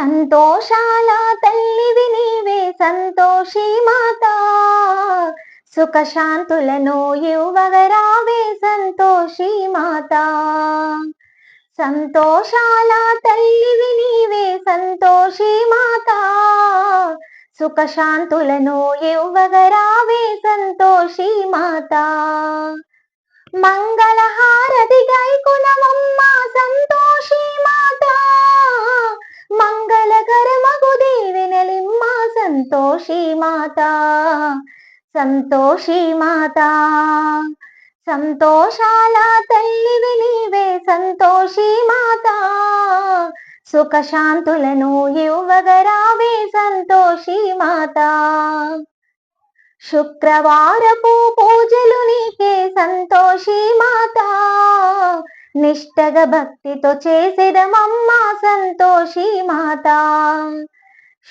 సంతోషాల తల్లివి నీవే సంతోషి మాత. సుఖశాంతులను ఇవ్వగరావే సంతోషి మాత. సంతోషాల తల్లివి నీవే సంతోషి మాత. సుఖశాంతులను ఇవ్వగరావే సంతోషి మాత. మంగళహారతి గైకులమమ్మ సంతోషి మాత. మంగళకరమగు సంతోషి మాత సంతోషి మాత. సంతోషాల తల్లివి నీవే సంతోషి మాత. సుఖశాంతులను ఇవ్వగరావే సంతోషి మాత. శుక్రవారపు పూజలు నీకే సంతోషి మాత. నిష్టగ భక్తితో చేసేదమమ్మా సంతోషి మాత.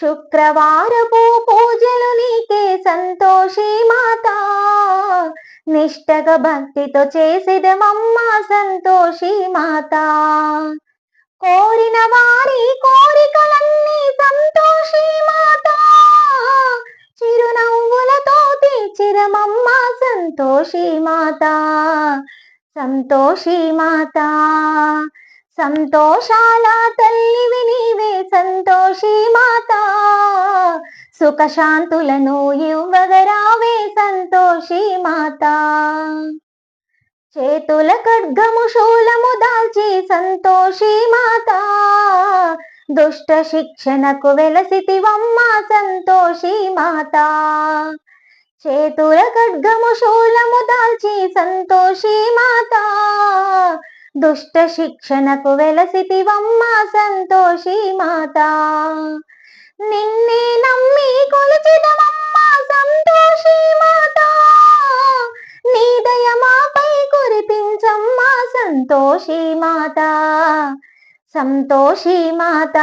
శుక్రవారపు పూజలు నీకే సంతోషి మాత. నిష్టగ భక్తితో చేసేదమమ్మ సంతోషి మాత. కోరిన వారి కోరికలన్నీ సంతోషి మాత. చిరునవ్వులతో తీర్చిరమమ్మ సంతోషి మాత. సంతోషి మాత. సంతోషాల తల్లివి నీవే సంతోషి మాత. సుఖశాంతులను ఇవ్వగరావే సంతోషి మాత. చేతుల ఖడ్గము శూలము దాల్చి సంతోషి మాత. దుష్ట శిక్షణకు వెలసితివమ్మ సంతోషి మాత. చేతుల ఖడ్గము శూలము దాల్చి సంతోషి మాత. దుష్ట శిక్షణకు వెలసితివమ్మ సంతోషి మాత. నిన్నే నమ్మి కొలిచిదవమ్మ సంతోషి మాత. నీ దయ మాపై కురిపించమ్మా సంతోషి మాత. సంతోషి మాత.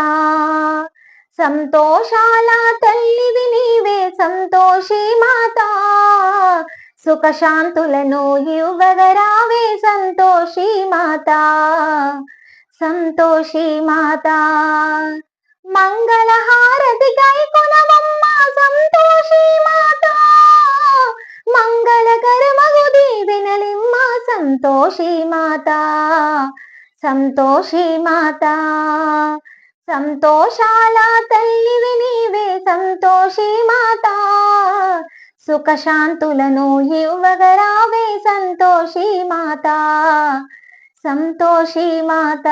సంతోషాల తల్లివి నీవే సంతోషి మాతా. సుఖశాంతులను ఇవ్వగరావే సంతోషి మాత. సంతోషి మాత. మంగళహారతి కై గైకులమమ్మ సంతోషి మాత. మంగళకరమగు దీవెనలిమ్మ సంతోషి మాత. సంతోషి మాత. సంతోషాల తల్లివి నీవే సంతోషి మాత. సుఖశాంతులను ఇవ్వగరావే సంతోషి మాత. సంతోషి మాత.